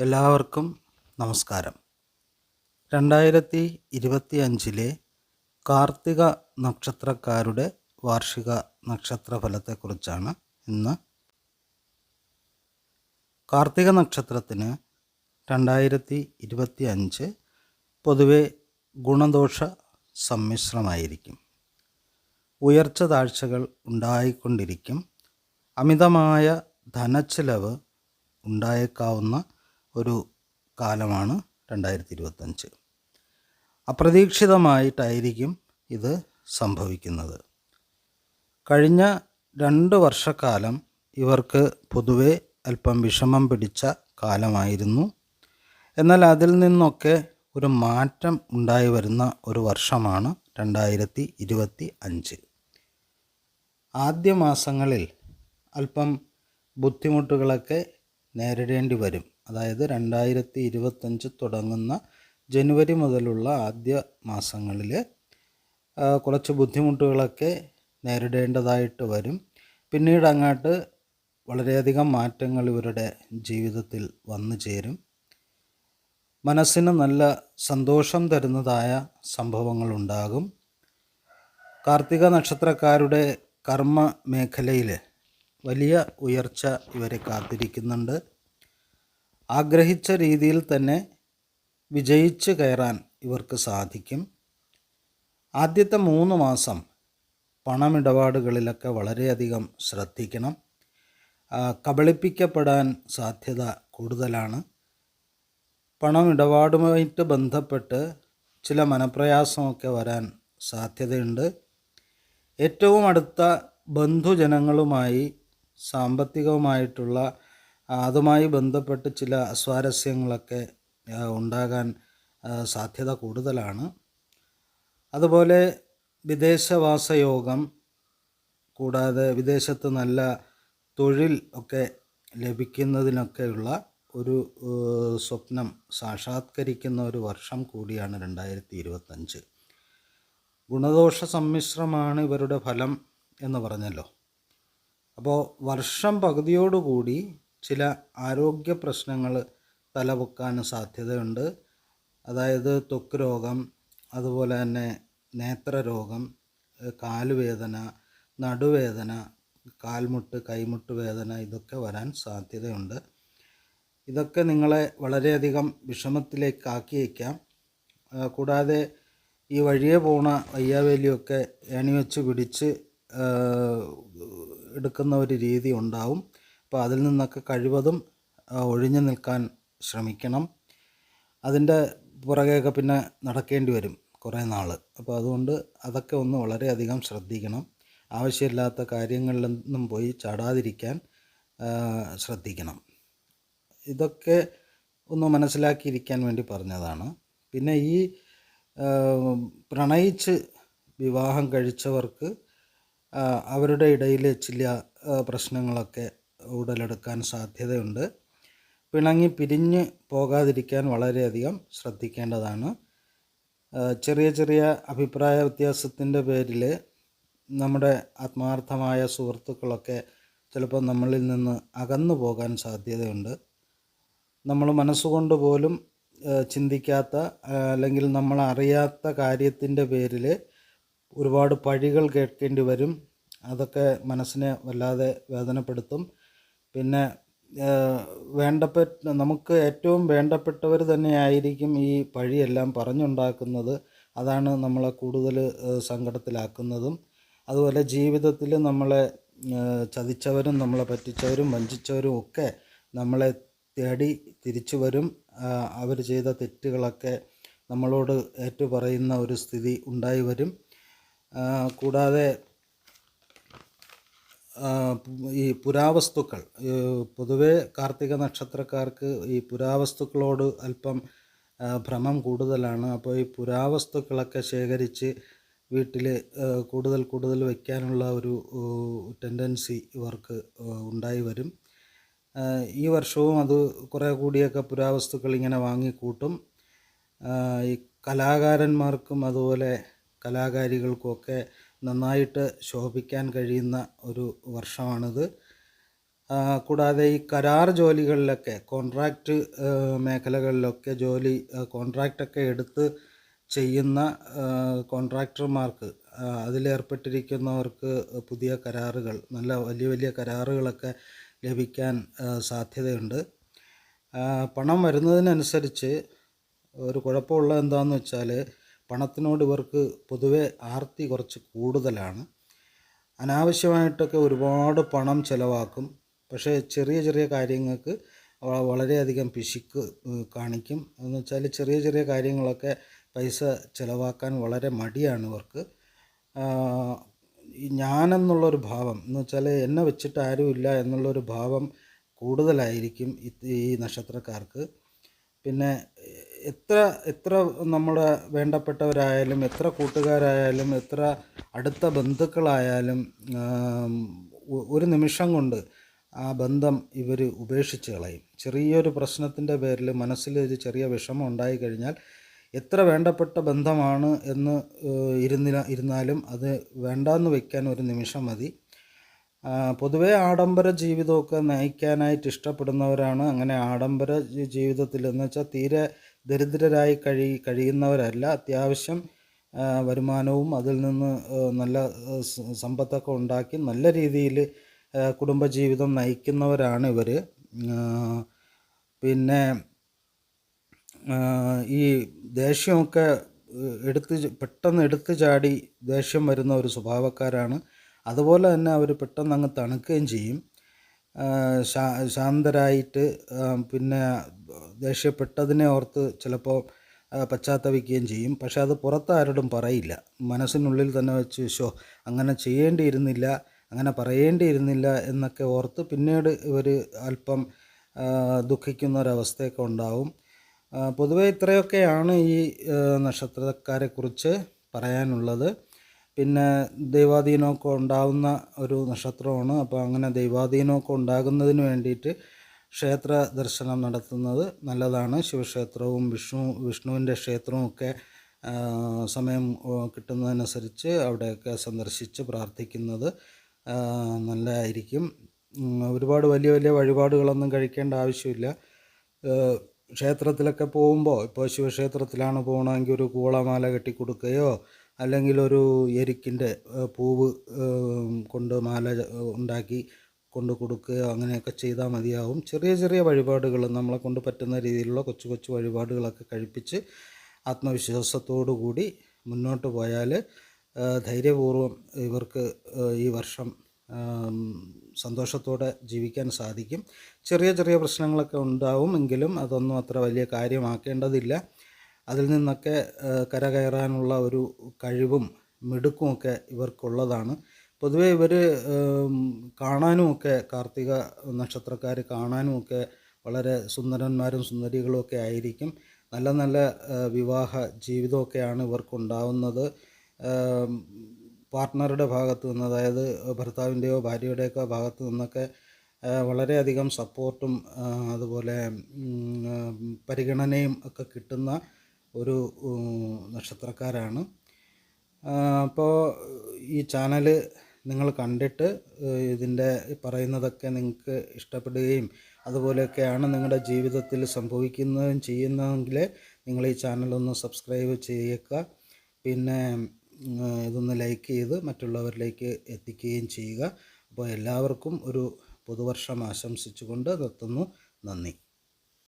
എല്ലാവർക്കും നമസ്കാരം. രണ്ടായിരത്തി ഇരുപത്തി അഞ്ചിലെ കാർത്തിക നക്ഷത്രക്കാരുടെ വാർഷിക നക്ഷത്രഫലത്തെക്കുറിച്ചാണ് ഇന്ന്. കാർത്തിക നക്ഷത്രത്തിന് രണ്ടായിരത്തി ഇരുപത്തി അഞ്ച് പൊതുവെ ഗുണദോഷ സമ്മിശ്രമായിരിക്കും. ഉയർച്ച താഴ്ചകൾ ഉണ്ടായിക്കൊണ്ടിരിക്കും. അമിതമായ ധനച്ചിലവ് ഉണ്ടായേക്കാവുന്ന ഒരു കാലമാണ് രണ്ടായിരത്തി ഇരുപത്തഞ്ച് അപ്രതീക്ഷിതമായിട്ടായിരിക്കും ഇത് സംഭവിക്കുന്നത്. കഴിഞ്ഞ രണ്ട് വർഷക്കാലം ഇവർക്ക് പൊതുവെ അല്പം വിഷമം പിടിച്ച കാലമായിരുന്നു. എന്നാൽ അതിൽ നിന്നൊക്കെ ഒരു മാറ്റം ഉണ്ടായി വരുന്ന ഒരു വർഷമാണ് രണ്ടായിരത്തി ഇരുപത്തി അഞ്ച് ആദ്യ മാസങ്ങളിൽ അല്പം ബുദ്ധിമുട്ടുകളൊക്കെ നേരിടേണ്ടി വരും. അതായത് രണ്ടായിരത്തി ഇരുപത്തഞ്ച് തുടങ്ങുന്ന ജനുവരി മുതലുള്ള ആദ്യ മാസങ്ങളിൽ കുറച്ച് ബുദ്ധിമുട്ടുകളൊക്കെ നേരിടേണ്ടതായിട്ട് വരും. പിന്നീട് അങ്ങോട്ട് വളരെയധികം മാറ്റങ്ങൾ ഇവരുടെ ജീവിതത്തിൽ വന്നു ചേരും. മനസ്സിന് നല്ല സന്തോഷം തരുന്നതായ സംഭവങ്ങളുണ്ടാകും കാർത്തിക നക്ഷത്രക്കാരുടെ കർമ്മ മേഖലയിൽ വലിയ ഉയർച്ച ഇവരെ കാത്തിരിക്കുന്നുണ്ട്. ആഗ്രഹിച്ച രീതിയിൽ തന്നെ വിജയിച്ച് കയറാൻ ഇവർക്ക് സാധിക്കും. ആദ്യത്തെ മൂന്ന് മാസം പണമിടപാടുകളിലൊക്കെ വളരെയധികം ശ്രദ്ധിക്കണം. കബളിപ്പിക്കപ്പെടാൻ സാധ്യത കൂടുതലാണ്. പണമിടപാടുമായിട്ട് ബന്ധപ്പെട്ട് ചില മനപ്രയാസമൊക്കെ വരാൻ സാധ്യതയുണ്ട്. ഏറ്റവും അടുത്ത ബന്ധുജനങ്ങളുമായി സാമ്പത്തികവുമായിട്ടുള്ള അതുമായി ബന്ധപ്പെട്ട് ചില അസ്വാരസ്യങ്ങളൊക്കെ ഉണ്ടാകാൻ സാധ്യത കൂടുതലാണ്. അതുപോലെ വിദേശവാസയോഗം കൂടാതെ വിദേശത്ത് നല്ല തൊഴിൽ ഒക്കെ ലഭിക്കുന്നതിനൊക്കെയുള്ള ഒരു സ്വപ്നം സാക്ഷാത്കരിക്കുന്ന ഒരു വർഷം കൂടിയാണ് രണ്ടായിരത്തി ഇരുപത്തഞ്ച് ഗുണദോഷ സമ്മിശ്രമാണ് ഇവരുടെ ഫലം എന്ന് പറഞ്ഞല്ലോ. അപ്പോൾ വർഷം പകുതിയോടുകൂടി ചില ആരോഗ്യ പ്രശ്നങ്ങൾ തലപൊക്കാൻ സാധ്യതയുണ്ട്. അതായത് ത്വക്ക് രോഗം അതുപോലെ തന്നെ നേത്രരോഗം കാലുവേദന നടുവേദന കാൽമുട്ട് കൈമുട്ട് വേദന ഇതൊക്കെ വരാൻ സാധ്യതയുണ്ട്. ഇതൊക്കെ നിങ്ങളെ വളരെയധികം വിഷമത്തിലേക്കാക്കിയേക്കാം കൂടാതെ ഈ വഴിയെ പോണ വയ്യാവേലിയൊക്കെ എണിവെച്ച് പിടിച്ച് എടുക്കുന്ന ഒരു രീതി ഉണ്ടാവും. അപ്പോൾ അതിൽ നിന്നൊക്കെ കഴിവതും ഒഴിഞ്ഞു നിൽക്കാൻ ശ്രമിക്കണം. അതിന്റെ പുറകെയൊക്കെ പിന്നെ നടക്കേണ്ടി വരും കുറേ നാൾ. അപ്പോൾ അതുകൊണ്ട് അതൊക്കെ ഒന്ന് വളരെയധികം ശ്രദ്ധിക്കണം. ആവശ്യമില്ലാത്ത കാര്യങ്ങളിലൊന്നും പോയി ചാടാതിരിക്കാൻ ശ്രദ്ധിക്കണം. ഇതൊക്കെ ഒന്ന് മനസ്സിലാക്കിയിരിക്കാൻ വേണ്ടി പറഞ്ഞതാണ്. പിന്നെ ഈ പ്രണയിച്ച് വിവാഹം കഴിച്ചവർക്ക് അവരുടെ ഇടയിൽ ചില പ്രശ്നങ്ങളൊക്കെ ഉടലെടുക്കാൻ സാധ്യതയുണ്ട്. പിണങ്ങി പിരിഞ്ഞ് പോകാതിരിക്കാൻ വളരെയധികം ശ്രദ്ധിക്കേണ്ടതാണ്. ചെറിയ ചെറിയ അഭിപ്രായ വ്യത്യാസത്തിന്റെ പേരിൽ നമ്മുടെ ആത്മാർത്ഥമായ സുഹൃത്തുക്കളൊക്കെ ചിലപ്പോൾ നമ്മളിൽ നിന്ന് അകന്നു പോകാൻ സാധ്യതയുണ്ട്. നമ്മൾ മനസ്സുകൊണ്ട് പോലും ചിന്തിക്കാത്ത അല്ലെങ്കിൽ നമ്മൾ അറിയാത്ത കാര്യത്തിന്റെ പേരിൽ ഒരുപാട് പഴികൾ കേൾക്കേണ്ടി വരും. അതൊക്കെ മനസ്സിനെ വല്ലാതെ വേദനപ്പെടുത്തും. പിന്നെ വേണ്ടപ്പെട്ട നമുക്ക് ഏറ്റവും വേണ്ടപ്പെട്ടവർ തന്നെയായിരിക്കും ഈ പഴിയെല്ലാം പറഞ്ഞുണ്ടാക്കുന്നത്. അതാണ് നമ്മളെ കൂടുതൽ സങ്കടത്തിലാക്കുന്നതും. അതുപോലെ ജീവിതത്തിൽ നമ്മളെ ചതിച്ചവരും നമ്മളെ പറ്റിച്ചവരും വഞ്ചിച്ചവരും ഒക്കെ നമ്മളെ തേടി തിരിച്ചു വരും. അവർ ചെയ്ത തെറ്റുകളൊക്കെ നമ്മളോട് ഏറ്റുപറയുന്ന ഒരു സ്ഥിതി ഉണ്ടായി വരും. കൂടാതെ ഈ പുരാവസ്തുക്കൾ പൊതുവേ കാർത്തിക നക്ഷത്രക്കാർക്ക് ഈ പുരാവസ്തുക്കളോട് അല്പം ഭ്രമം കൂടുതലാണ്. അപ്പോൾ ഈ പുരാവസ്തുക്കളൊക്കെ ശേഖരിച്ച് വീട്ടിൽ കൂടുതൽ കൂടുതൽ വയ്ക്കാനുള്ള ഒരു ടെൻഡൻസി ഇവർക്ക് ഉണ്ടായി വരും. ഈ വർഷവും അത് കുറേ കൂടിയൊക്കെ പുരാവസ്തുക്കൾ ഇങ്ങനെ വാങ്ങിക്കൂട്ടും. ഈ കലാകാരന്മാർക്കും അതുപോലെ കലാകാരികൾക്കുമൊക്കെ നന്നായിട്ട് ശോഭിക്കാൻ കഴിയുന്ന ഒരു വർഷമാണിത്. കൂടാതെ ഈ കരാർ ജോലികളിലൊക്കെ കോൺട്രാക്റ്റ് മേഖലകളിലൊക്കെ ജോലി കോൺട്രാക്റ്റൊക്കെ എടുത്ത് ചെയ്യുന്ന കോൺട്രാക്ടർമാർക്ക് അതിലേർപ്പെട്ടിരിക്കുന്നവർക്ക് പുതിയ കരാറുകൾ നല്ല വലിയ വലിയ കരാറുകളൊക്കെ ലഭിക്കാൻ സാധ്യതയുണ്ട്. പണം വരുന്നതിനനുസരിച്ച് ഒരു കുഴപ്പമുള്ള എന്താണെന്ന് വെച്ചാൽ പണത്തിനോട് ഇവർക്ക് പൊതുവെ ആർത്തി കുറച്ച് കൂടുതലാണ്. അനാവശ്യമായിട്ടൊക്കെ ഒരുപാട് പണം ചിലവാക്കും. പക്ഷേ ചെറിയ ചെറിയ കാര്യങ്ങൾക്ക് വളരെയധികം പിശുക്ക് കാണിക്കും. എന്ന് വെച്ചാൽ ചെറിയ ചെറിയ കാര്യങ്ങളൊക്കെ പൈസ ചിലവാക്കാൻ വളരെ മടിയാണ് ഇവർക്ക്. ഞാനെന്നുള്ളൊരു ഭാവം എന്ന് വെച്ചാൽ എന്നെ വെച്ചിട്ട് ആരുമില്ല എന്നുള്ളൊരു ഭാവം കൂടുതലായിരിക്കും ഈ നക്ഷത്രക്കാർക്ക്. പിന്നെ എത്ര എത്ര നമ്മുടെ വേണ്ടപ്പെട്ടവരായാലും എത്ര കൂട്ടുകാരായാലും എത്ര അടുത്ത ബന്ധുക്കളായാലും ഒരു നിമിഷം കൊണ്ട് ആ ബന്ധം ഇവർ ഉപേക്ഷിച്ച് കളയും. ചെറിയൊരു പ്രശ്നത്തിന്റെ പേരിൽ മനസ്സിൽ ഒരു ചെറിയ വിഷമം ഉണ്ടായിക്കഴിഞ്ഞാൽ എത്ര വേണ്ടപ്പെട്ട ബന്ധമാണ് എന്ന് ഇരുന്നില്ല ഇരുന്നാലും അത് വേണ്ടാന്ന് വയ്ക്കാൻ ഒരു നിമിഷം മതി. പൊതുവേ ആഡംബര ജീവിതമൊക്കെ നയിക്കാനായിട്ട് ഇഷ്ടപ്പെടുന്നവരാണ്. അങ്ങനെ ആഡംബര ജീവിതത്തിൽ എന്ന് വെച്ചാൽ തീരെ ദരിദ്രരായി കഴി കഴിയുന്നവരല്ല. അത്യാവശ്യം വരുമാനവും അതിൽ നിന്ന് നല്ല സമ്പത്തൊക്കെ ഉണ്ടാക്കി നല്ല രീതിയിൽ കുടുംബജീവിതം നയിക്കുന്നവരാണ് ഇവർ പിന്നെ ഈ ദേഷ്യമൊക്കെ എടുത്ത് പെട്ടെന്ന് എടുത്തു ചാടി ദേഷ്യം വരുന്ന ഒരു സ്വഭാവക്കാരാണ്. അതുപോലെ തന്നെ അവർ പെട്ടെന്ന് അങ്ങ് തണുക്കുകയും ചെയ്യും. ശാന്തരായിട്ട് പിന്നെ ദേഷ്യപ്പെട്ടതിനെ ഓർത്ത് ചിലപ്പോൾ പശ്ചാത്തപിക്കുകയും ചെയ്യും. പക്ഷേ അത് പുറത്താരോടും പറയില്ല. മനസ്സിനുള്ളിൽ തന്നെ വെച്ച് ഷോ അങ്ങനെ ചെയ്യേണ്ടിയിരുന്നില്ല അങ്ങനെ പറയേണ്ടിയിരുന്നില്ല എന്നൊക്കെ ഓർത്ത് പിന്നീട് ഇവർ അല്പം ദുഃഖിക്കുന്നൊരവസ്ഥയൊക്കെ ഉണ്ടാവും. പൊതുവെ ഇത്രയൊക്കെയാണ് ഈ നക്ഷത്രക്കാരെക്കുറിച്ച് പറയാനുള്ളത്. പിന്നെ ദൈവാധീനമൊക്കെ ഉണ്ടാകുന്ന ഒരു നക്ഷത്രമാണ്. അപ്പോൾ അങ്ങനെ ദൈവാധീനമൊക്കെ ഉണ്ടാകുന്നതിന് വേണ്ടിയിട്ട് ക്ഷേത്ര ദർശനം നടത്തുന്നത് നല്ലതാണ്. ശിവക്ഷേത്രവും വിഷ്ണു വിഷ്ണുവിന്റെ ക്ഷേത്രവും ഒക്കെ സമയം കിട്ടുന്നതനുസരിച്ച് അവിടെയൊക്കെ സന്ദർശിച്ച് പ്രാർത്ഥിക്കുന്നത് നല്ലതായിരിക്കും. ഒരുപാട് വലിയ വലിയ വഴിപാടുകളൊന്നും കഴിക്കേണ്ട ആവശ്യമില്ല. ക്ഷേത്രത്തിലൊക്കെ പോകുമ്പോൾ ഇപ്പോൾ ശിവക്ഷേത്രത്തിലാണ് പോകണമെങ്കിൽ ഒരു കൂളമാല കെട്ടിക്കൊടുക്കുകയോ അല്ലെങ്കിൽ ഒരു എരിക്കിന്റെ പൂവ് കൊണ്ട് മാല ഉണ്ടാക്കി കൊണ്ട് കൊടുക്കുകയോ അങ്ങനെയൊക്കെ ചെയ്താൽ മതിയാവും. ചെറിയ ചെറിയ വഴിപാടുകൾ നമ്മളെ കൊണ്ട് പറ്റുന്ന രീതിയിലുള്ള കൊച്ചു കൊച്ചു വഴിപാടുകളൊക്കെ കഴിപ്പിച്ച് ആത്മവിശ്വാസത്തോടു കൂടി മുന്നോട്ട് പോയാൽ ധൈര്യപൂർവം ധൈര്യപൂർവം ഇവർക്ക് ഈ വർഷം സന്തോഷത്തോടെ ജീവിക്കാൻ സാധിക്കും. ചെറിയ ചെറിയ പ്രശ്നങ്ങളൊക്കെ ഉണ്ടാവും എങ്കിലും അതൊന്നും അത്ര വലിയ കാര്യമാക്കേണ്ടതില്ല. അതിൽ നിന്നൊക്കെ കരകയറാനുള്ള ഒരു കഴിവും മിടുക്കുമൊക്കെ ഇവർക്കുള്ളതാണ്. പൊതുവേ ഇവർ കാണാനുമൊക്കെ കാർത്തിക നക്ഷത്രക്കാർ കാണാനുമൊക്കെ വളരെ സുന്ദരന്മാരും സുന്ദരികളും ഒക്കെ ആയിരിക്കും. നല്ല നല്ല വിവാഹ ജീവിതമൊക്കെയാണ് ഇവർക്കുണ്ടാവുന്നത്. പാർട്ട്ണറുടെ ഭാഗത്ത് നിന്ന് അതായത് ഭർത്താവിന്റെയോ ഭാര്യയുടെയൊക്കെ ഭാഗത്ത് നിന്നൊക്കെ വളരെയധികം സപ്പോർട്ടും അതുപോലെ പരിഗണനയും ഒക്കെ കിട്ടുന്ന ഒരു നക്ഷത്രക്കാരാണ്. അപ്പോൾ ഈ ചാനൽ നിങ്ങൾ കണ്ടിട്ട് ഇതിന്റെ പറയുന്നതൊക്കെ നിങ്ങൾക്ക് ഇഷ്ടപ്പെടുകയും അതുപോലെയൊക്കെയാണ് നിങ്ങളുടെ ജീവിതത്തിൽ സംഭവിക്കുന്നതും ചെയ്യുന്നതെങ്കിൽ നിങ്ങൾ ഈ ചാനലൊന്ന് സബ്സ്ക്രൈബ് ചെയ്യുക പിന്നെ ഇതൊന്ന് ലൈക്ക് ചെയ്ത് മറ്റുള്ളവരിലേക്ക് എത്തിക്കുകയും ചെയ്യുക. അപ്പോൾ എല്ലാവർക്കും ഒരു പുതുവർഷം ആശംസിച്ചുകൊണ്ട് നിർത്തുന്നു. നന്ദി.